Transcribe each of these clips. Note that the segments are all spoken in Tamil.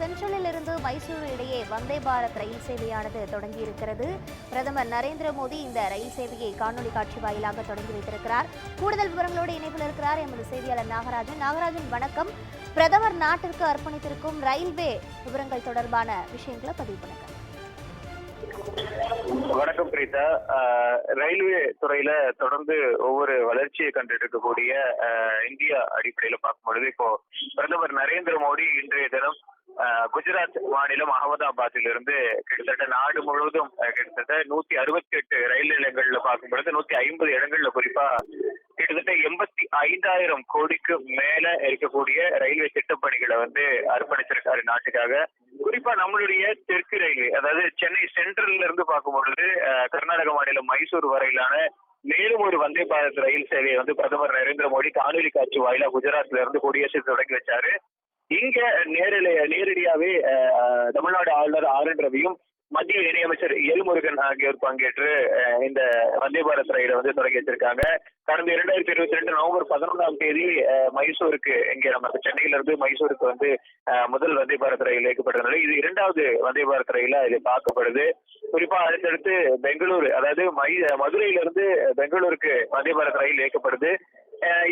சென்ட்ரலில் இருந்து மைசூரு இடையே வந்தே பாரத் ரயில் சேவையானது தொடங்கியிருக்கிறது. பிரதமர் நரேந்திர மோடி இந்த ரயில் சேவையை காணொலி காட்சி வாயிலாக தொடங்கி வைத்திருக்கிறார். கூடுதல் விவரங்களோடு இணைப்பில் இருக்கிறார் எமது செய்தியாளர் நாகராஜன். நாகராஜன் வணக்கம். பிரதமர் நாட்டிற்கு அர்ப்பணித்திருக்கும் ரயில்வே விவரங்கள் தொடர்பான விஷயங்களை பதிவு பண்ணுங்க வணக்கம் பிரீதா. ஆஹ் ரயில்வே துறையில தொடர்ந்து ஒவ்வொரு வளர்ச்சியை கண்டுட்டு இருக்கக்கூடிய ஆஹ் இந்தியா அடிப்படையில பார்க்கும் பொழுது இப்போ பிரதமர் நரேந்திர மோடி இன்றைய தினம் குஜராத் மாநிலம் அகமதாபாத்தில் இருந்து கிட்டத்தட்ட நாடு முழுவதும் கிட்டத்தட்ட நூத்தி அறுபத்தி எட்டு ரயில் நிலையங்கள்ல பார்க்கும் பொழுது நூத்தி ஐம்பது இடங்கள்ல குறிப்பா கிட்டத்தட்ட எண்பத்தி ஐந்தாயிரம் கோடிக்கு மேல இருக்கக்கூடிய ரயில்வே திட்டப்பணிகளை வந்து அர்ப்பணிச்சிருக்காரு நாட்டுக்காக. குறிப்பா நம்மளுடைய தெற்கு ரயில்வே அதாவது சென்னை சென்ட்ரல்ல இருந்து பார்க்கும் பொழுது கர்நாடக மாநிலம் மைசூர் வரையிலான மேலும் ஒரு வந்தே பாரத் ரயில் சேவையை வந்து பிரதமர் நரேந்திர மோடி காணொலி காட்சி வாயிலா குஜராத்ல இருந்து கொடியரசு தொடங்கி வச்சாரு. இங்க நேரில நேரடியாவே தமிழ்நாடு ஆளுநர் ஆர் என் ரவியும் மத்திய இணையமைச்சர் எல் முருகன் ஆகியோர் பங்கேற்று இந்த வந்தே பாரத் ரயிலை வந்து தொடங்கி வச்சிருக்காங்க. கடந்த இரண்டாயிரத்தி இருபத்தி ரெண்டு நவம்பர் பதினொன்றாம் தேதி மைசூருக்கு இங்க நம்ம சென்னையில இருந்து மைசூருக்கு வந்து முதல் வந்தே பாரத் ரயில் இயக்கப்பட்டதுனால இது இரண்டாவது வந்தே பாரத் ரயில இது பார்க்கப்படுது. குறிப்பா அடுத்தடுத்து பெங்களூரு அதாவது மை மதுரையில இருந்து பெங்களூருக்கு வந்தே பாரத் ரயில் இயக்கப்படுது.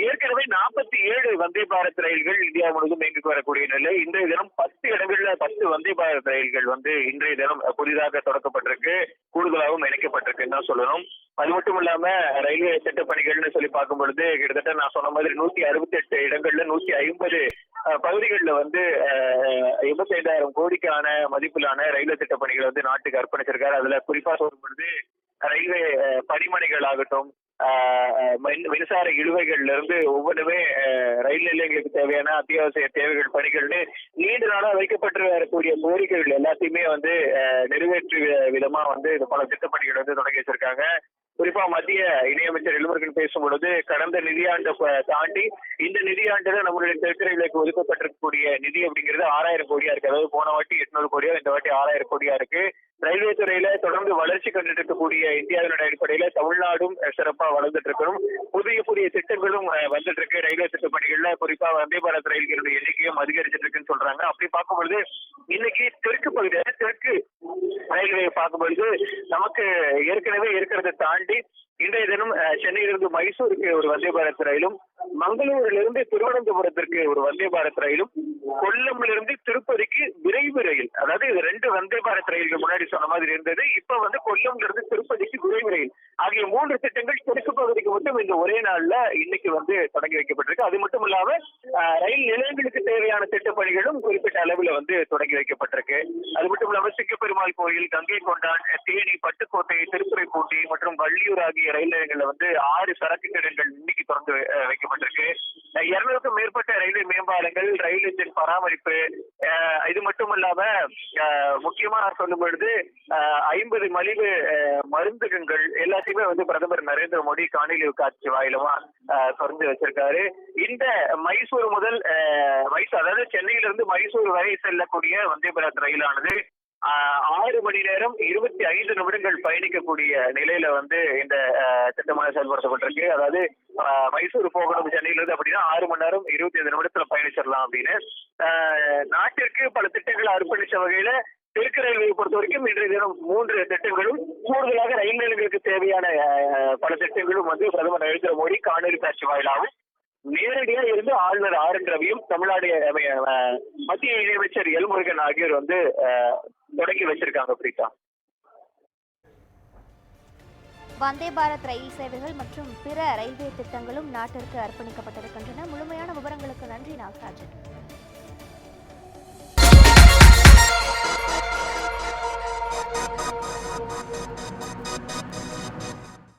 ஏற்கனவே நாற்பத்தி ஏழு வந்தே பாரத் ரயில்கள் இந்தியா முழுவதும் இயங்கிக்கு வரக்கூடிய நிலை. இன்றைய தினம் பத்து இடங்கள்ல பத்து வந்தே பாரத் ரயில்கள் வந்து இன்றைய தினம் புதிதாக தொடக்கப்பட்டிருக்கு. கூடுதலாகவும் இணைக்கப்பட்டிருக்குன்னு தான் சொல்லணும். அது மட்டும் இல்லாம ரயில்வே திட்டப்பணிகள்னு சொல்லி பார்க்கும் பொழுது கிட்டத்தட்ட நான் சொன்ன மாதிரி நூத்தி அறுபத்தி எட்டு இடங்கள்ல நூத்தி ஐம்பது பகுதிகளில் வந்து எண்பத்தி ஐந்தாயிரம் கோடிக்கான மதிப்பிலான ரயில்வே திட்டப்பணிகளை வந்து நாட்டுக்கு அர்ப்பணிச்சிருக்காரு. அதுல குறிப்பா சொல்லும் பொழுது ரயில்வே பணிமனைகள் ஆகட்டும் மின்சார இழுவைகள்ல இருந்து ஒவ்வொன்றுமே ரயில் நிலையங்களுக்கு தேவையான அத்தியாவசிய தேவைகள் பணிகள்னு நீண்ட நாளா வைக்கப்பட்டு வரக்கூடிய கோரிக்கைகள் எல்லாத்தையுமே வந்து நிறைவேற்று விதமா வந்து இந்த பல திட்டப்பணிகள் வந்து தொடங்கி வச்சிருக்காங்க. குறிப்பா மத்திய இணையமைச்சர் எல்முருகன் பேசும்பொழுது கடந்த நிதியாண்டை தாண்டி இந்த நிதியாண்டுல நம்மளுடைய தெற்கரைகளுக்கு ஒதுக்கப்பட்டிருக்கக்கூடிய நிதி அப்படிங்கிறது ஆறாயிரம் கோடியா இருக்கு. அதாவது போன வாட்டி எட்நூறு கோடியா இந்த வாட்டி ஆறாயிரம் கோடியா இருக்கு. ரயில்வே துறையில தொடர்ந்து வளர்ச்சி கண்டுட்டு இருக்கக்கூடிய இந்தியாவினுடைய அடிப்படையில தமிழ்நாடும் சிறப்பா வளர்ந்துட்டு இருக்கணும். புதிய புதிய திட்டங்களும் வந்துட்டு இருக்கு. ரயில்வே திட்ட பணிகள்ல குறிப்பா வந்தே பாரத் ரயில்களுடைய எண்ணிக்கையும் அதிகரிச்சிட்டு இருக்குன்னு சொல்றாங்க. அப்படி பார்க்கும்பொழுது இன்னைக்கு தெற்கு பகுதி தெற்கு ரயில்வே பார்க்கும்பொழுது நமக்கு ஏற்கனவே இருக்கிறத தாண்டி இன்றைய தினம் சென்னையிலிருந்து மைசூருக்கு ஒரு வந்தே பாரத் ரயிலும் மங்களூரிலிருந்து திருவனந்தபுரத்திற்கு ஒரு வந்தே பாரத் ரயிலும் கொல்லம்லிருந்து திருப்பதிக்கு விரைவு ரயில். அதாவது இது ரெண்டு வந்தே பாரத் ரயில்கள் முன்னாடி சொன்ன மாதிரி இருந்தது. இப்ப வந்து கொல்லம்ல இருந்து திருப்பதிக்கு விரைவு ரயில். ஆகிய மூன்று திட்டங்கள் தெற்கு பகுதிக்கு மட்டும் இந்த ஒரே நாள்ல இன்னைக்கு வந்து தொடங்கி வைக்கப்பட்டிருக்கு. அது மட்டும் இல்லாம ரயில் நிலையங்களுக்கு தேவையான திட்டப்பணிகளும் குறிப்பிட்ட அளவுல வந்து தொடங்கி வைக்கப்பட்டிருக்கு. அது மட்டும் இல்லாம சிங்கப்பெருமாள் கோயில் கங்கை கொண்டான் தேனி பட்டுக்கோட்டை திருத்துறைப்பூண்டி மற்றும் வள்ளியூர் ஆகிய ரயில் நிலையங்கள்ல வந்து ஆறு சரக்கு திட்டங்கள் இன்னைக்கு திறந்து வைக்கப்பட்டிருக்கு. இருநூறுக்கும் மேற்பட்ட ரயில்வே மேம்பாலங்கள் ரயில் இன்ஜின் பராமரிப்பு இது மட்டும் இல்லாம முக்கியமா நான் சொல்லும் பொழுது ஐம்பது மலிவு அஹ், எல்லாத்தையுமே வந்து பிரதமர் நரேந்திர மோடி காணொலி காட்சி வாயிலமா அஹ், திறந்து வச்சிருக்காரு. இந்த மைசூர் முதல் மைசூர் அதாவது சென்னையிலிருந்து மைசூர் வரை செல்லக்கூடிய வந்தே பாரத் ரயிலானது ஆறு மணி நேரம் இருபத்தி ஐந்து நிமிடங்கள் பயணிக்கக்கூடிய நிலையில வந்து இந்த ஆஹ், திட்டமாக செயல்படுத்தப்பட்டிருக்கு. அதாவது மைசூர் போகணும் சென்னையில இருந்து அப்படின்னா ஆறு மணி நேரம் இருபத்தி ஐந்து நிமிடத்துல பயணிச்சிடலாம் அப்படின்னு. ஆஹ், நாட்டிற்கு பல திட்டங்களை அர்ப்பணிச்ச வகையில தெற்கு ரயில்வே பொறுத்த வரைக்கும் இன்றைய தினம் மூன்று திட்டங்களும் கூடுதலாக ரயில் நிலையங்களுக்கு தேவையான பல திட்டங்களும் வந்து பிரதமர் நரேந்திர மோடி காணொலி காட்சி வாயிலாகவும் நேரடியா இருந்து ஆளுநர் ஆர் என் ரவியும் தமிழ்நாடு மத்திய இணையமைச்சர் எல் முருகன் ஆகியோர் வந்து தொடங்கி வச்சிருக்காங்க பிரீதா வந்தே பாரத் ரயில் சேவைகள் மற்றும் பிற ரயில்வே திட்டங்களும் நாட்டிற்கு அர்ப்பணிக்கப்பட்டிருக்கின்றன. முழுமையான விவரங்களுக்கு நன்றி நாகராஜன்.